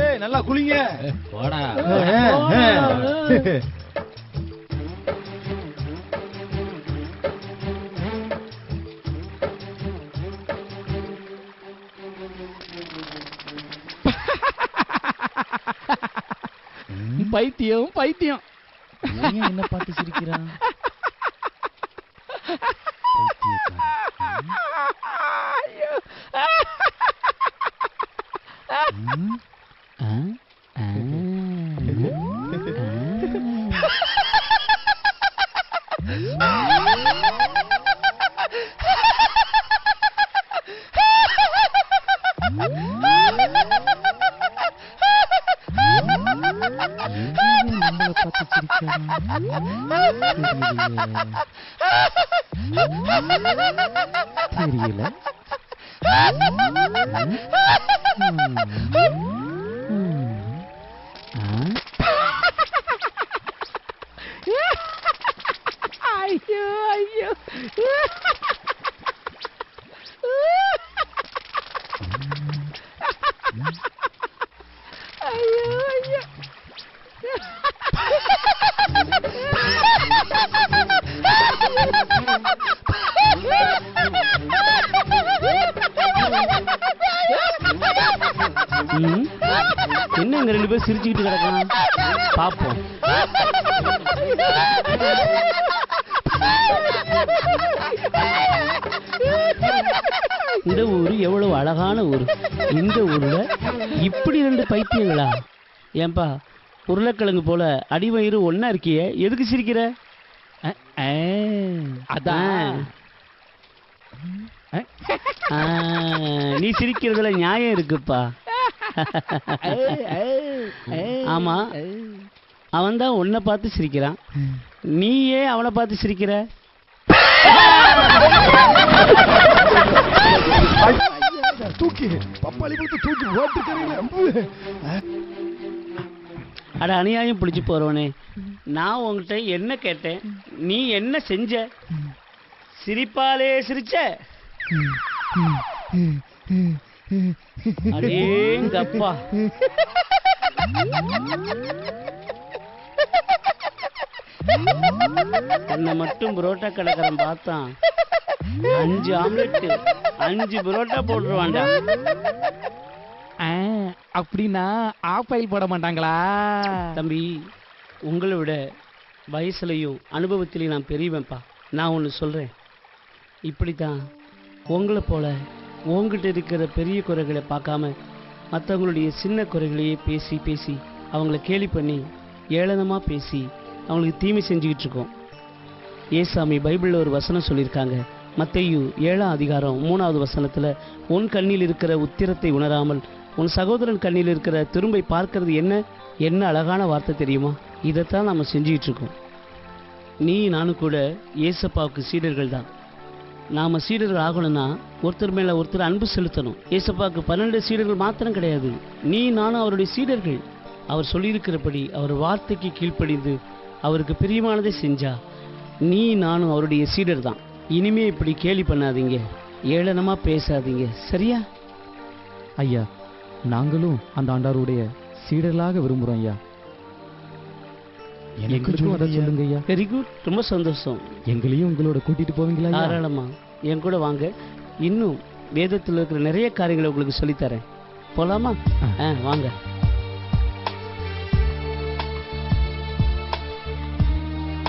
ஏய் நல்லா குளிங்க. போடா. பைத்தியம் பைத்தியம். ஏன் என்ன பார்த்து சிரிக்கிறான்? நம்மள பார்த்து சிரிக்கிறான் தெரியல என்ன இங்க ரெண்டு பேரும் சிரிச்சுக்கிட்டு கிடக்கலாம் பாப்போம். இந்த ஊரு எவ்வளவு அழகான ஊரு. இந்த ஊர்ல இப்படி ரெண்டு பைத்தியங்களா? ஏன்பா உருளைக்கிழங்கு போல அடிவயிறு ஒன்னா இருக்கிய எதுக்கு சிரிக்கிற? அதான். நீ சிரிக்கிறதுல நியாயம் இருக்குப்பா. ஆமா. அவன் தான் உன்னை பார்த்து சிரிக்கிறான். நீ ஏன் அவனை பார்த்து சிரிக்கிற? தூக்கி பப்பாளி கொடுத்து தூக்கி அட அநியாயம் பிடிச்சி போறவனே. நான் உன்கிட்ட என்ன கேட்டேன்? நீ என்ன செஞ்ச? சிரிப்பாலே சிரிச்ச? அடேங்கப்பா உன்னை மட்டும் புரோட்டா கடைக்காரன் பார்த்தான். அஞ்சு ஆம்லெட் அஞ்சு புரோட்டா போட்டுருவான்டா. ஆ, அப்படின்னா ஆப்பாயில் போட மாட்டாங்களா? தம்பி உங்களை விட வயசுலையும் அனுபவத்திலையும் நான் பெரியவன்ப்பா. நான் ஒன்று சொல்கிறேன் இப்படி தான் உங்களை போல உங்ககிட்ட இருக்கிற பெரிய குறைகளை பார்க்காம மற்றவங்களுடைய சின்ன குறைகளையே பேசி பேசி அவங்கள கேலி பண்ணி ஏளனமாக பேசி அவங்களுக்கு தீமை செஞ்சுக்கிட்டு இருக்கோம். ஏசாமி பைபிளில் ஒரு வசனம் சொல்லியிருக்காங்க. மத்தையு ஏழாம் அதிகாரம் மூணாவது வசனத்தில் உன் கண்ணில் இருக்கிற உத்திரத்தை உணராமல் உன் சகோதரன் கண்ணில் இருக்கிற திரும்பை பார்க்கறது என்ன? என்ன அழகான வார்த்தை தெரியுமா? இதைத்தான் நம்ம செஞ்சுக்கிட்டு இருக்கோம். நீ நானும் கூட ஏசப்பாவுக்கு சீடர்கள் தான் நாம சீடர்கள் ஆகணும்னா ஒருத்தர் மேல ஒருத்தர் அன்பு செலுத்தணும். ஏசப்பாவுக்கு பன்னெண்டு சீடர்கள் மாத்திரம் கிடையாது. நீ நானும் அவருடைய சீடர்கள். அவர் சொல்லியிருக்கிறபடி அவர் வார்த்தைக்கு கீழ்ப்படிந்து அவருக்கு பிரியமானதை செஞ்சா நீ நானும் அவருடைய சீடர் தான் இனிமே இப்படி கேலி பண்ணாதீங்க. ஏளனமா பேசாதீங்க. சரியா? ஐயா நாங்களும் அந்த ஆண்டாருடைய சீடர்களாக விரும்புகிறோம் ஐயா. எங்களுக்கும் அதை சொல்லுங்க ஐயா வெரி குட் ரொம்ப சந்தோஷம். எங்களையும் உங்களோட கூட்டிட்டு போவீங்களா? தாராளமா. என் கூட வாங்க. இன்னும் வேதத்தில் இருக்கிற நிறைய காரியங்களை உங்களுக்கு சொல்லித்தரேன். போலாமா? ஆ வாங்க.